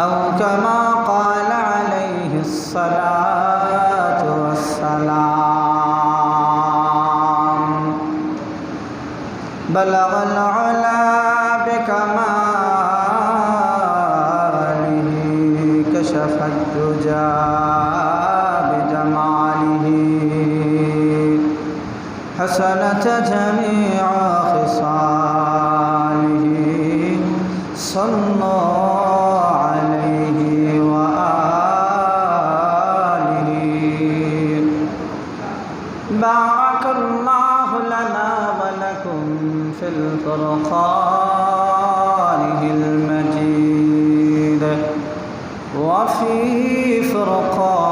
أو كما قال عليه الصلاة والسلام. بلغ العلا بكماله كشف الدجى بجماله. حسنت جميع في الفرقان المجيد. وفي فرقانه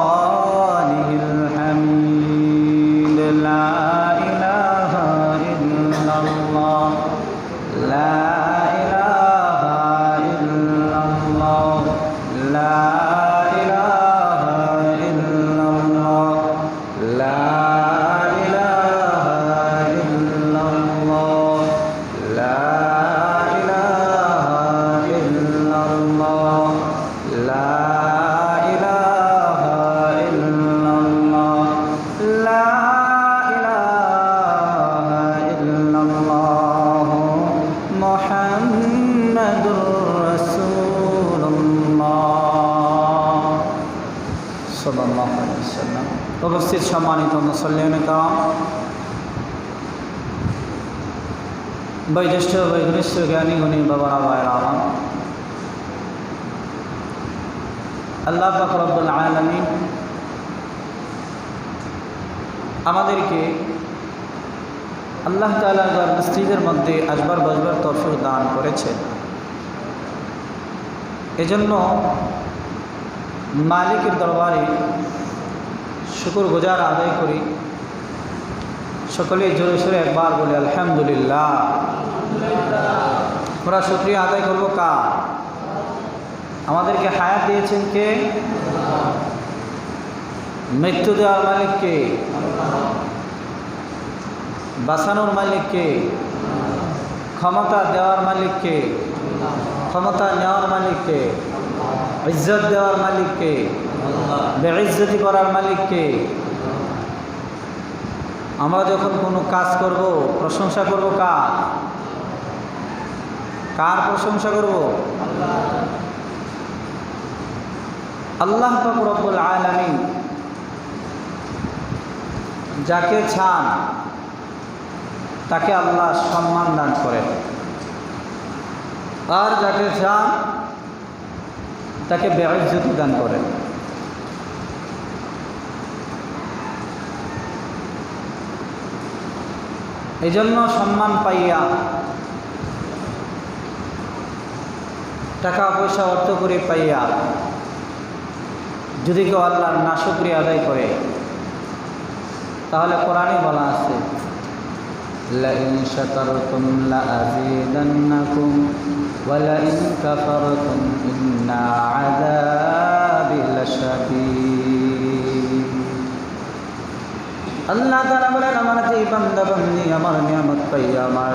মুসল্লিয়ান কাম বৈজ্যেষ্ঠ বৈঘনিষ্ঠ জ্ঞানী, গুণী বাবারা, ভাইয়ের আলাম আল্লাহ ফকরবুল আলমিন আমাদেরকে আল্লাহ তালার মসজিদের মধ্যে আসবার বসবার তফিক দান করেছে। এজন্য মালিকের দরবারে শুকুর গুজার আদায় করি। সকলে জোরে সোরে একবার বলি, আলহামদুলিল্লাহ। আমরা শুক্রিয়া আদায় করব কার? আমাদেরকে হায়াত দিয়েছেন কে? মৃত্যু দেওয়ার মালিককে বাঁচানোর মালিককে ক্ষমতা দেওয়ার মালিককে ক্ষমতা নেওয়ার মালিককে ইজ্জত দেওয়ার মালিককে বেইজ্জতি করার মালিককে আমরা যখন কোনো কাজ করব, প্রশংসা করব কার? কার প্রশংসা করব? আল্লাহ রব্বুল আলামিন যাকে চান, তাকে আল্লাহ সম্মান দান করেন। আর যাকে চান, তাকে বেআজ্জতি দান করেন। এই জন্য সম্মান পাইয়া টাকা পয়সা অর্থ করে পাইয়া যদি কেউ আল্লাহর নাশকরিয়া আদায় করে তাহলে কোরআনে বলা আছে لئن شكرتم لأزيدنكم ولئن كفرتم إن عذابي لشديد আল্লাহ তারা বলেন, আমার যে বান্দা বান্দি, আমার নিয়ামত পাইয়া, আমার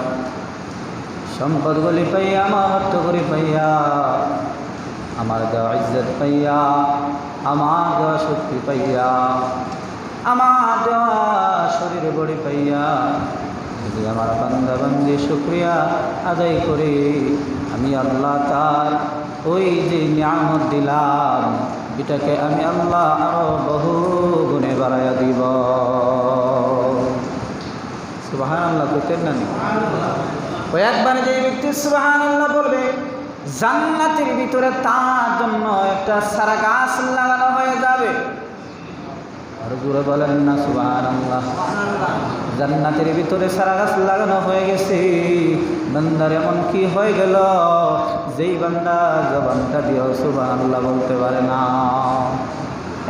সম্পদগুলি পাইয়া, আমার অর্থগুলি পাইয়া, আমার দেওয়া ইজ্জত পাইয়া, আমার দেওয়া শক্তি পাইয়া, আমার দেওয়া শরীর বড়ি পাইয়া, যদি আমার বান্দা বান্দি শুক্রিয়া আদায় করে, আমি আল্লাহ তার ওই যে নিয়ামত দিলাম এটাকে আমি আল্লাহ আরও বহু গুণে বাড়াইয়া দিব। সুবাহান আল্লাহ করতেন না? ওই একবারে যে ব্যক্তি সুবাহান আল্লাহ বলবে, জান্নাতের ভিতরে তার জন্য একটা সারা গাছ লাগানো হয়ে যাবে। আর বলেন না আল্লাহ জান্নাতের ভিতরে সারা গাছ লাগানো হয়ে গেছে। বান্দার এমন কি হয়ে গেল? যেই বান্দা জবানটা দিয়েও সুবাহ আল্লাহ বলতে পারে না।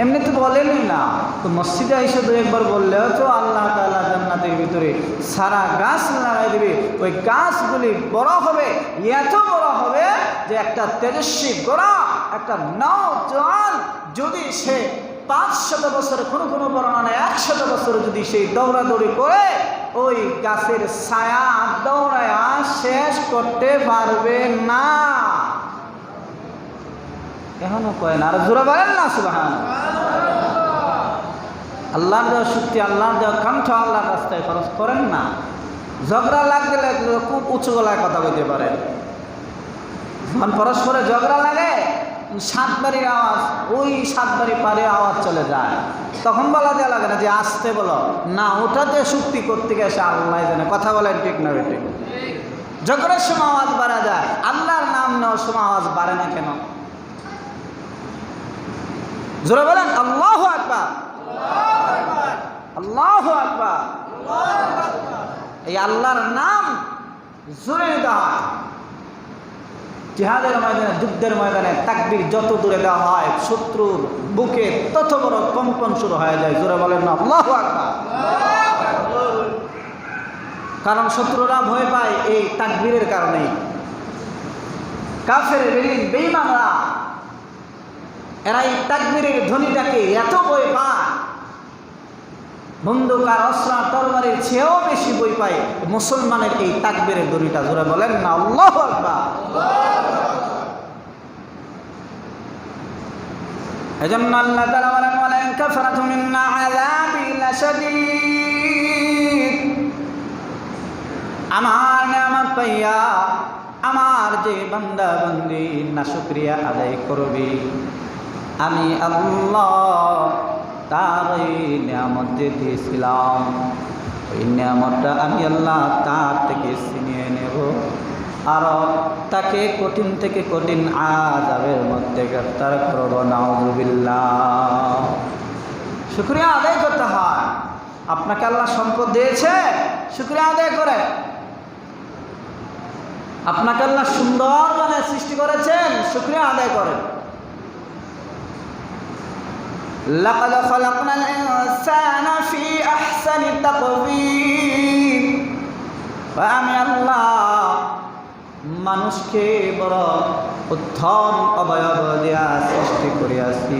এমনি তো বলেনই না। তো মসজিদে এসে দু একবার বললেও তো আল্লাহ তাআলা জান্নাতের ভিতরে সারা গাছ লাগাই দেবে। ওই গাছগুলি বড় হবে, এত বড় হবে যে একটা তেজস্বী গোড়া, একটা নাও যদি সে পাঁচশত বছর, কোনো কোনো বর্ণনা একশত বছর যদি সেই দৌড়াদৌড়ি করে ওই গাছের ছায়া দৌড়ায়া শেষ করতে পারবে না। এখনও কয় না, আর জোরা বলেন না সুবাহান আল্লাহর দেওয়া শক্তি, আল্লাহর দেওয়া কণ্ঠ আল্লাহর রাস্তায় খরচ করেন না। ঝগড়া লাগলে খুব উঁচু গলায় কথা বলতে পারেন। যখন পরস্পরে ঝগড়া লাগে সাত বাড়ির আওয়াজ, ওই সাত বাড়ি পারে আওয়াজ চলে যায়। তখন বলা দেওয়া লাগে না যে আসতে বলো। না, ওটাতে শক্তি করতে গেছে আল্লাহ জানে। কথা বলেন ঠিক না বেটে ঝগড়ার সময় আওয়াজ বাড়া যায়, আল্লাহর নাম নেওয়ার সময় আওয়াজ বাড়ে না কেন? জোরে বলেন, আল্লাহ আকবার। আল্লাহ আকবার। এই আল্লাহর নাম জোরে দেওয়া জিহাদের ময়দানে, যুদ্ধের ময়দানে তাকবির যত দূরে দেওয়া হয়, শত্রুর বুকে তত বড় কম্পন শুরু হয়ে যায়। জোরে বলেন না, আল্লাহ কারণ শত্রুরা ভয় পায় এই তাকবীরের কারণে। কাফের বেরিন বেইমানরা এরা এই তাকবীরের ধ্বনিটাকে এত বই পায় বন্দুক আর অস্ত্র তরবারির চেয়েও বেশি বই পায় মুসলমানের এই তাকবীরের ধ্বনিটা জোরে বলেন না, আল্লাহ এজন্য আল্লাহ তাআলা বলেন ওয়ালান কাফারাতু মিন্না আযাবি আমার নিয়ামত পাইয়া আমার যে বান্দা বন্দি না শুক্রিয়া আদায় করবি। আমি আল্লাহ তার ওই নিয়ামত যে দিয়েছিলাম। ওই নিয়ামতটা আমি আল্লাহ তার থেকে ছিনিয়ে নেব। আর তাকে কঠিন থেকে কঠিন আজাবের মধ্যে গ্রেফতার করব, নাউজুবিল্লাহ। শুক্রিয়া আদায় করতে হয়। আপনাকে আল্লাহ সম্পদ দিয়েছে। শুক্রিয়া আদায় করে আপনাকে আল্লাহ সুন্দর মানে সৃষ্টি করেছেন। শুক্রিয়া আদায় করেন। لقد خلقنا الإنسان في أحسن تقويم আমি আল্লাহ মানুষকে বড় উত্তম অবয়ব দিয়া সৃষ্টি করিয়াছি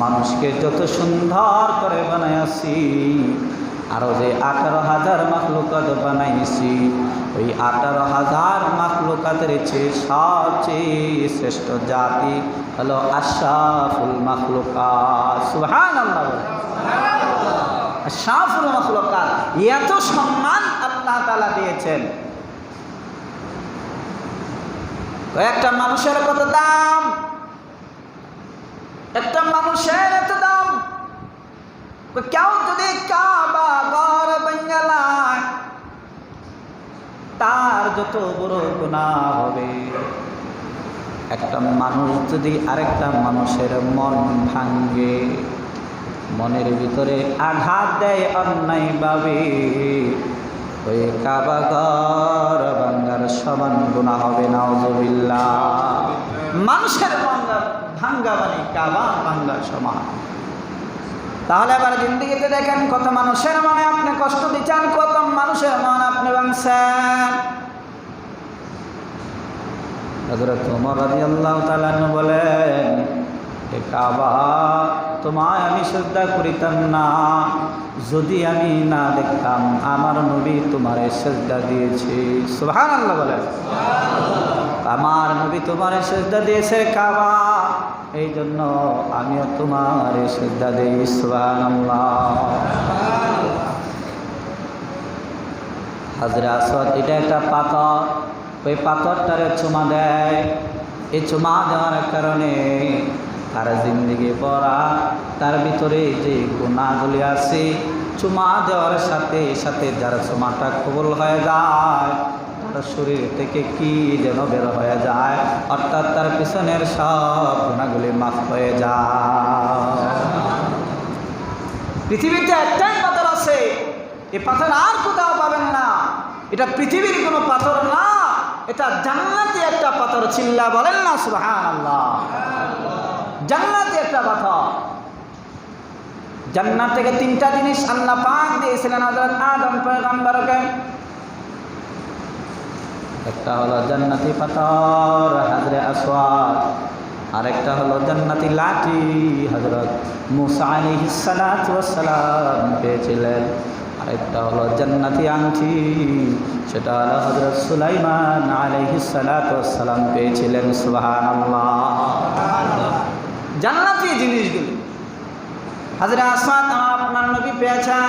মানুষকে যত সুন্দর করে বানাইয়াছি আরও যে আঠারো হাজার মাখলুকাত বানাইছি ওই আঠারো হাজার মাখলুকাতের চেয়ে সবচেয়ে শ্রেষ্ঠ জাতি হলো আশাফুল মাখলুকাত। সুহান আশাফুল মাখলুকাত, এত সম্মান আল্লাহ তালা দিয়েছেন। একটা মানুষের কত দাম? একটা মানুষের এত দাম? তার যত বড় গুণা হবে একটা মানুষ যদি আরেকটা মানুষের মন ভাঙ্গে মনের ভিতরে আঘাত দেয় অন্যায় ভাবে, ওই কাবা ঘর বাঙ্গার সমান গুণা হবে নাওজবিল্লা মানুষের ভাঙ্গা ভাঙ্গা মানে কাবা ভাঙ্গার সমান। তাহলে এবার জিন্দিগিতে দেখেন কত মানুষের মনে আপনি কষ্ট দিচ্ছেন কত মানুষের মন আপনি ভাঙছেন। হজরত উমর রাদিয়াল্লাহু তাআলা বলেন এ কাবা তোমায় আমি শ্রদ্ধা করিতাম না। যদি আমি না দেখতাম আমার নবী তোমারে শ্রদ্ধা দিয়েছে। সুবহানাল্লাহ বলেন। আমার নবী তোমার শ্রদ্ধা দিয়েছে কাবা। এই জন্য আমিও তোমার শ্রদ্ধা দিই এটা একটা পাথর। ওই পাথরটারে চুমা দেয়। এই চুমা দেওয়ার কারণে তার জিন্দিগি পড়া, তার ভিতরে যে গুণাগুলি আছে, চুমা দেওয়ার সাথে সাথে যার চুমাটা কবল হয়ে যায়। তার শরীর থেকে কি যেন বের হয়ে যায়? অর্থাৎ তার পিছনের সব গুণাগুলি মাফ হয়ে যায়। পৃথিবীতে একটাই পাথর আছে। এই পাথর আর কোথাও পাবেন না। এটা পৃথিবীর কোনো পাথর না। এটা জান্নাতি একটা পাথর চিল্লা বলেন না সুবহান আল্লাহ জান্নাতি একটা পাথর। জান্নাত থেকে তিনটা জিনিস আল্লাহ পাক দিয়েছিলেন আদম, পয়গম্বরকে। একটা হলো জান্নাতি পাথর, হাজরে আসওয়াদ। আরেকটা হলো জান্নাতি লাঠি হজরত মুসা আলাইহিস সালাতু ওয়াস সালাম পেয়েছিলেন। আরেকটা হলো জান্নাতি আংটি, সেটা হলো হজরত সুলাইমান আলাইহিস সালাতু ওয়াস সালাম পেয়েছিলেন, সুবহানাল্লাহ। জান্নাতি জিনিসগুলি। হাজরে আসওয়াদ আপনার নবী পেয়েছেন।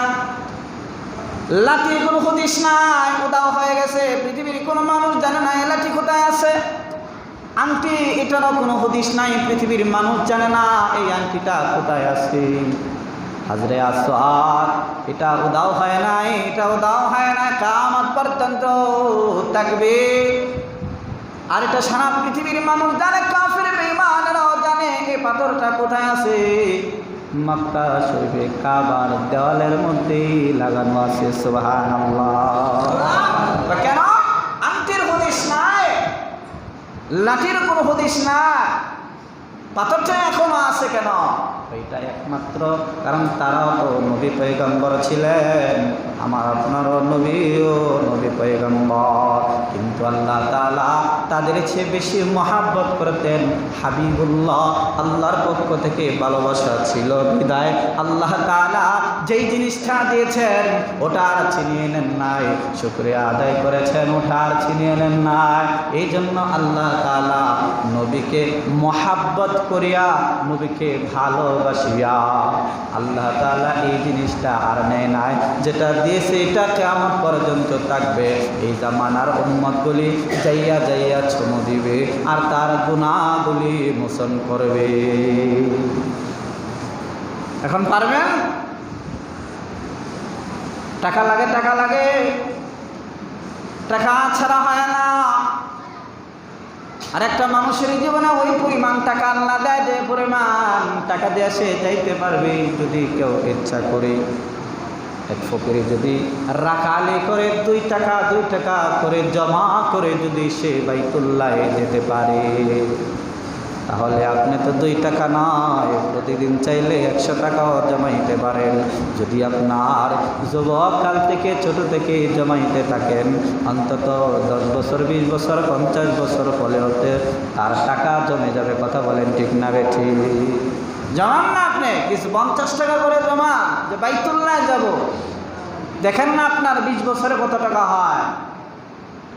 লাঠি কোনো হদিস নাই উদাও হয়ে গেছে। পৃথিবীর কোনো মানুষ জানে না লাঠি কোথায় আছে। আংটি এটারও কোনো হদিস নাই, পৃথিবীর মানুষ জানে না এই আংটিটা কোথায় আছে। হাজরে আসওয়াদ, এটা উদাও হয় নাই, এটা উদাও হয় না কামত পর্যন্ত থাকবে আর এটা সারা পৃথিবীর মানুষ জানে, কাফের বেঈমানরাও জানে, এই পাথরটা কোথায় আছে। মক্কা শরীফে কাবার দেওয়ালের মধ্যেই লাগানো আছে, সুবহানাল্লাহ। কেন? আংটির হদিস নাই, লাঠির কোনো হদিস না পাথরটা এখনও আছে কেন? ওইটা একমাত্র। কারণ তারাও তো নবী পৈগম্বর ছিলেন। আমার আপনারও নবীও নবী পৈগম্বর কিন্তু আল্লাহ তালা তাদের চেয়ে বেশি মহাব্বত করতেন হাবিবুল্লাহ। আল্লাহর পক্ষ থেকে ভালোবাসা ছিল বিদায়। আল্লাহ তালা যেই জিনিসটা দিয়েছেন, ওটা আর ছিনিয়ে নেন নাই। শুক্রিয়া আদায় করেছেন, ওটা আর ছিনিয়ে নেন নাই। এই জন্য আল্লাহ তালা নবীকে মহাব্বত করিয়া নবীকে ভালোবাসিয়া। আল্লাহ তালা এই জিনিসটা আর নেয় নাই। যেটা দিয়েছে এটা কেমন পর্যন্ত থাকবে। এই জামানার উম্মতগুলি যাইয়া যাইয়া ছমু দিবে আর তার গুণাগুলি মোচন করবে। এখন পারবেন টাকা লাগে টাকা লাগে। টাকা ছাড়া হয় না। আর একটা মানুষের জীবনে ওই পরিমাণ টাকা আল্লাহ দেয় যে পরিমাণ টাকা দিয়ে সে যাইতে পারবে যদি কেউ ইচ্ছা করে। এক ফকিরে যদি রাখালে করে, দুই টাকা দুই টাকা করে জমা করে যদি সে বাইতুল্লায় যেতে পারে। তাহলে আপনি তো দুই টাকা নয়, প্রতিদিন চাইলে একশো টাকাও জমাইতে পারেন। যদি আপনার যুবককাল থেকে ছোট থেকে জমাইতে থাকেন, অন্তত দশ বছর, বিশ বছর, পঞ্চাশ বছর ফলে হতে তার টাকা জমে যাবে, কথা বলেন ঠিক না বে ঠিক? জমান না আপনি, কিছু পঞ্চাশ টাকা করে জমা, যে বাইতুল্লায় যাব। দেখেন না আপনার বিশ বছরে কত টাকা হয়।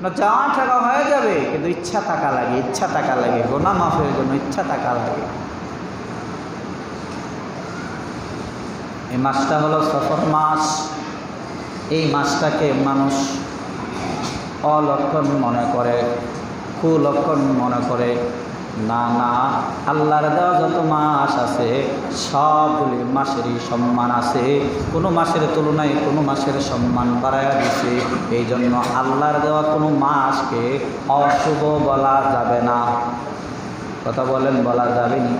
না, যা টাকা হয়ে যাবে, কিন্তু ইচ্ছা টাকা লাগে, ইচ্ছা টাকা লাগে, গোনা মাফের জন্য ইচ্ছা টাকা লাগে। এই মাসটা হলো সফর মাস। এই মাসটাকে মানুষ অলক্ষণ মনে করে, কুলক্ষণ মনে করে না না, আল্লাহর দেওয়া যত মাস আছে, সবগুলি মাসেরই সম্মান আছে। কোনো মাসের তুলনায় কোনো মাসের সম্মান বাড়াইয়া দিছে। এই জন্য আল্লাহর দেওয়া কোনো মাসকে অশুভ বলা যাবে না। কথা বলেন, বলা যাবে নি?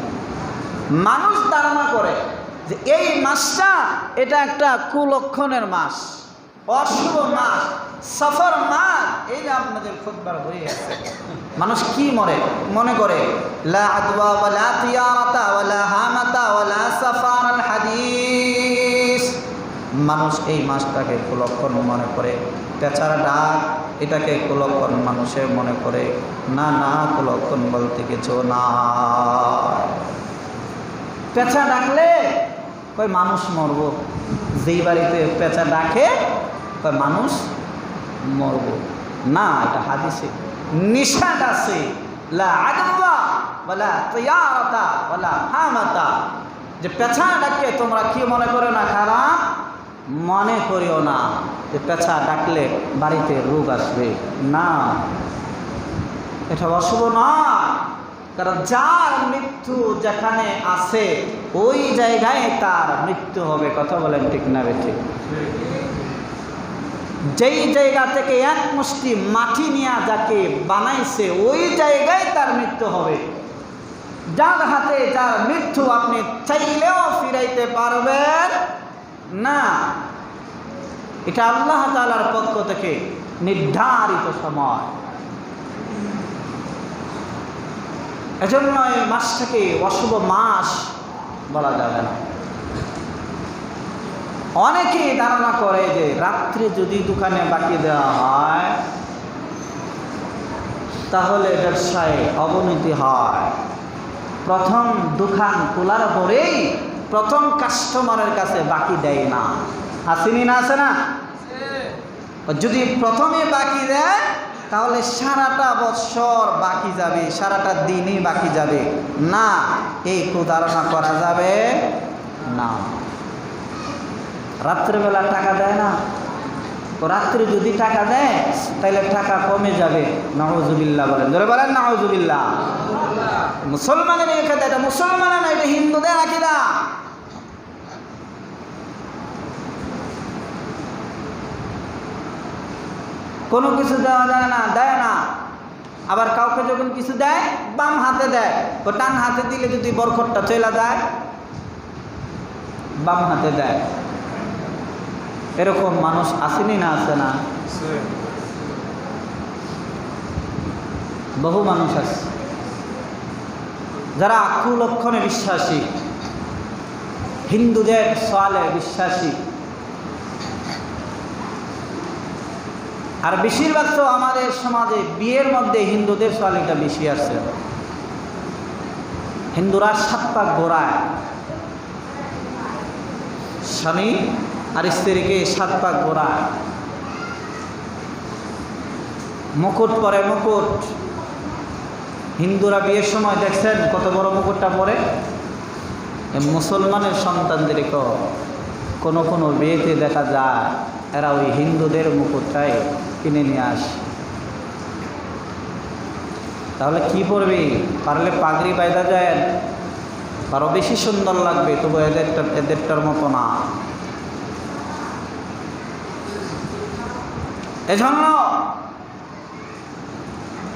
মানুষ ধারণা করে যে এই মাসটা এটা একটা কুলক্ষণের মাস। অশুভ মাস, সফর মাস এই যে আপনাদের খুববার হয়ে আছে মানুষ কি মরে? মনে করে, লা মানুষ এই মাসটাকে কুলক্ষণ মনে করে। পেঁচারা ডাক, এটাকে কুলক্ষণ মানুষের মনে করে। না না, কুলক্ষণ বলতে কিছু না পেঁচা ডাকলে, কই মানুষ মরব? যেই বাড়িতে পেঁচা ডাকে কই মানুষ মরব। না, এটা হাদিসে। নিষাদ আছে। যে পেঁচা ডাকে তোমরা কি মনে করো না, খারাপ? মনে করিও না। যে পেঁচা ডাকলে বাড়িতে রোগ আসবে। না। এটা অশুভ নয়। কারণ যার মৃত্যু যেখানে আছে, ওই জায়গায় তার মৃত্যু হবে। কথা বলেন ঠিক না, বেঠিক? যেই জায়গা থেকে এক মুষ্টি মাটি নিয়ে যাকে বানাইছে, ওই জায়গায় তার মৃত্যু হবে। যার হাতে যার মৃত্যু আপনি চাইলেও ফিরাইতে পারবেন না। এটা আল্লাহ তালার পক্ষ থেকে নির্ধারিত সময়। এজন্য এই মাসটাকে অশুভ মাস বলা যাবে না। অনেকেই ধারণা করে যে রাত্রে যদি দোকানে বাকি দেওয়া হয়, তাহলে ব্যবসায় অবনতি হয়। প্রথম দোকান খোলার পরেই প্রথম কাস্টমারের কাছে বাকি দেয় না। আসেনি না আছে না? যদি প্রথমে বাকি দেয়, তাহলে সারাটা বৎসর বাকি যাবে, সারাটা দিনই বাকি যাবে। না, এই কুধারণা করা যাবে না। রাত্রেবেলা টাকা দেয় না? তো রাত্রে যদি টাকা দেয় তাহলে টাকা কমে যাবে। নওয়াজুবিল্লাহ বলেন। ধরে বলেন নওয়াজুবিল্লাহ মুসলমানের দেয় এটা মুসলমানের না, এটা হিন্দুদের আকিদা। কোনো কিছু দেওয়া যায় না, দেয় না। আবার কাউকে যখন কিছু দেয়, বাম হাতে দেয়। তো টান হাতে দিলে যদি বরখটটা চলে যায়, বাম হাতে দেয়। এরকম মানুষ আসেনি না আসে না? বহু মানুষ আছে। যারা কুলক্ষণে বিশ্বাসী, হিন্দুদের সোয়ালে বিশ্বাসী। আর বেশিরভাগ তো আমাদের সমাজে বিয়ের মধ্যে হিন্দুদের সোয়ালিটা বেশি আছে। হিন্দুরা সাত পাক গোড়ায়। স্বামী আর স্ত্রীকে সাত পাক গোড়ায় মুকুট পরে মুকুট। হিন্দুরা বিয়ের সময় দেখছেন কত বড় মুকুটটা পরে? মুসলমানের সন্তানদেরকেও কোনো কোনো বিয়েতে দেখা যায়, এরা ওই হিন্দুদের মুকুটটাই কিনে নিয়ে আসে। তাহলে কি পড়বি পারলে পাগড়ি বাইদা যায়। আরও বেশি সুন্দর লাগবে, তবু এদেরটা এদেরটার মতো না। এজন্য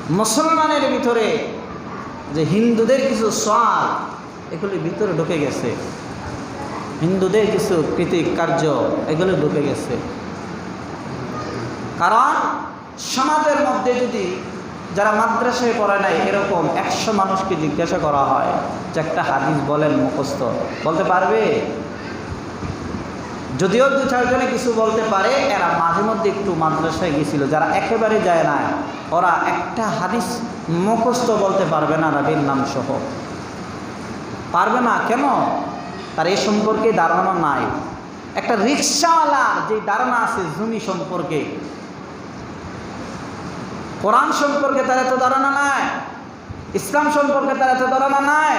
মুসলমানের ভিতরে যে হিন্দুদের কিছু স্বাদ এগুলি ভিতরে ঢুকে গেছে। হিন্দুদের কিছু কৃতিক কার্য, এগুলো ঢুকে গেছে। কারণ সমাজের মধ্যে যদি যারা মাদ্রাসায় পড়ে নাই, এরকম একশো মানুষকে জিজ্ঞাসা করা হয় যে একটা হাদিস বলেন মুখস্থ, বলতে পারবে? যদিও দু চারজনে কিছু বলতে পারে, এরা মাঝে মধ্যে একটু মাদ্রাসায় গেছিল, যারা একেবারে যায় না, ওরা একটা হাদিস মুখস্থ বলতে পারবে না রাবির নাম সহ। পারবে না? কেন? তার এই সম্পর্কে ধারণা নাই। একটা রিক্সাওয়ালার যে ধারণা আছে জমি সম্পর্কে, কোরআন সম্পর্কে তার এত ধারণা নাই, ইসলাম সম্পর্কে তার এত ধারণা নাই,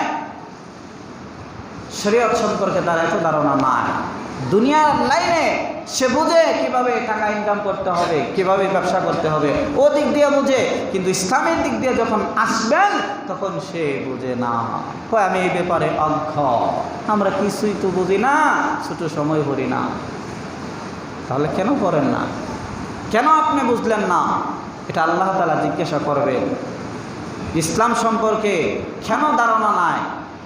শরীয়ত সম্পর্কে তার এত ধারণা নাই। দুনিয়ার লাইনে সে বুঝে কীভাবে টাকা ইনকাম করতে হবে, কীভাবে ব্যবসা করতে হবে। ও দিক দিয়ে বুঝে, কিন্তু ইসলামের দিক দিয়ে যখন আসবেন, তখন সে বুঝে না। কয়, আমি এই ব্যাপারে অজ্ঞ। আমরা কিছুই তো বুঝি না, ছোট সময় করি না। তাহলে কেন করেন না? কেন আপনি বুঝলেন না? এটা আল্লাহ তালা জিজ্ঞাসা করবে। ইসলাম সম্পর্কে কেন ধারণা নাই?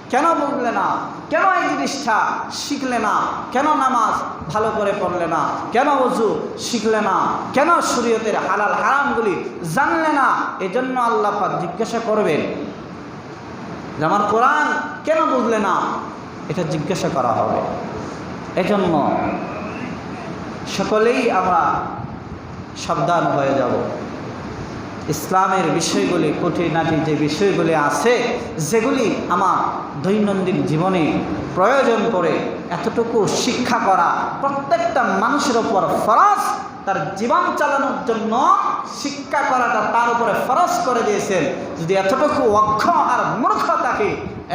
কেন বুঝলে না? কেন এই জিনিসটা শিখলে না? কেন নামাজ ভালো করে পড়লে না? কেন অজু শিখলে না? কেন শরীয়তের হালাল হারামগুলি জানলে না? এজন্য আল্লাহ জিজ্ঞাসা করবেন। যে আমার কোরআন কেন বুঝলে না? এটা জিজ্ঞাসা করা হবে। এজন্য সকলেই আমরা সাবধান হয়ে যাব। ইসলামের বিষয়গুলি, খুঁটিনাটি যে বিষয়গুলি আছে, যেগুলি আমার দৈনন্দিন জীবনে প্রয়োজন করে এতটুকু শিক্ষা করা প্রত্যেকটা মানুষের ওপর ফরজ তার জীবন চালানোর জন্য শিক্ষা করাটা তার উপরে ফরস করে দিয়েছেন। যদি এতটুকু অক্ষ আর মূর্খ থাকে,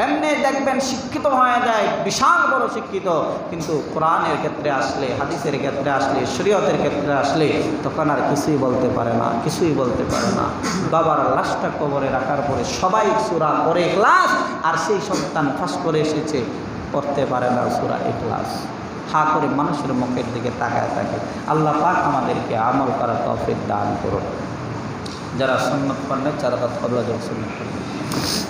এমনি দেখবেন শিক্ষিত হয়ে যায়, বিশাল বড় শিক্ষিত। কিন্তু কোরআনের ক্ষেত্রে আসলে, হাদিসের ক্ষেত্রে আসলে, শরীয়তের ক্ষেত্রে আসলে তখন আর কিছুই বলতে পারে না, কিছুই বলতে পারে না। বাবার লাশটা কবরে রাখার পরে সবাই সুরা পরে ক্লাস আর সেই সন্তান ফাঁস করে এসেছে, পড়তে পারে না সুরা এ ক্লাস হা করে মানুষের মুখের দিকে তাকায় থাকে। আল্লাহ পাক আমাদেরকে আমল করা তফিক দান করুন। যারা যারা তৎকবলা যোগ সন্ন্যত করেন